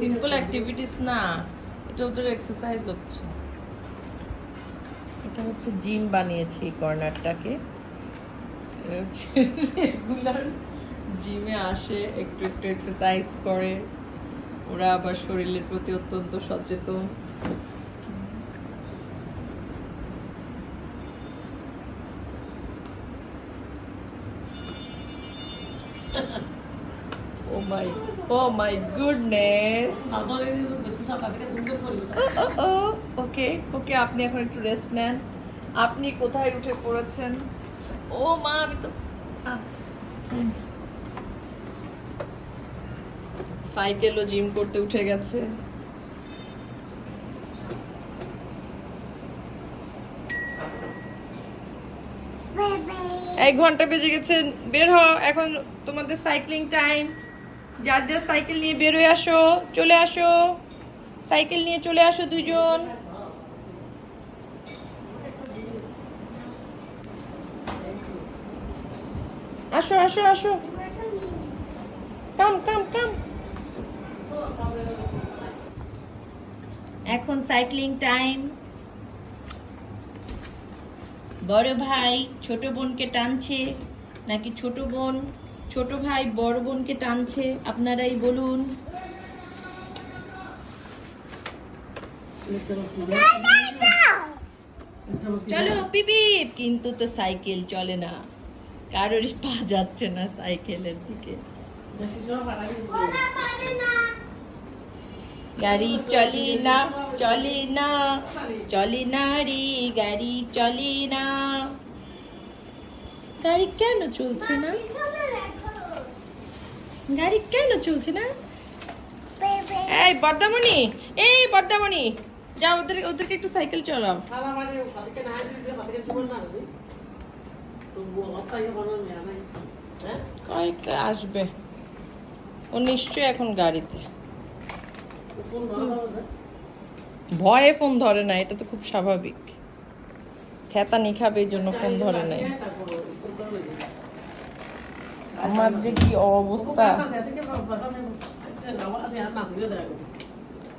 Simple activities না এটা ওদের এক্সারসাইজ হচ্ছে। এটা হচ্ছে জিম বানিয়েছি এই কর্নারটাকে। রেগুলার জিমে আসে, একটু একটু এক্সারসাইজ করে। ওরা আবার শরীরের প্রতি অত্যন্ত সচেতন। ও মাই ও মাই goodness. ওকে ওকে আপনি এখন একটু রেস্ট নেন। আপনি কোথায় উঠে পড়েছেন? ও মা, আমি তো সাইকেলও জিম করতে উঠে গেছে। এক ঘণ্টা বেজে গেছে, বের হ এখন তোমাদের সাইক্লিং টাইম যার যার সাইকেল নিয়ে বের হয়ে আসো, চলে আসো। সাইকেল নিয়ে চলে আসো দুজন আসো আসো আসো। কাম কাম কাম এখন সাইক্লিং টাইম বড় ভাই ছোট বোনকে টানছে নাকি ছোট বোন ছোট ভাই বড় বোনকে টানছে? আপনারাই বলুন। চলো পিপিপ কিন্তু তো সাইকেল চলে না। কারোর পা যাচ্ছে না সাইকেলের দিকে। গাড়ি চলে না চলে না চলে না রে, গাড়ি চলে না। গাড়ি কেন চলছে না? গাড়ি কেন চলছে না? এই বর্দামণি এই বর্দামণি যা ওদের ওদেরকে একটু সাইকেল চলাও কয়েকটা আসবে। ও নিশ্চয়ই এখন গাড়িতে। ভয়ে ফোন ধরে না, এটা তো খুব স্বাভাবিক। খেতা নি খাবে এই জন্য ফোন ধরে নাই। আমার যে কি অবস্থা?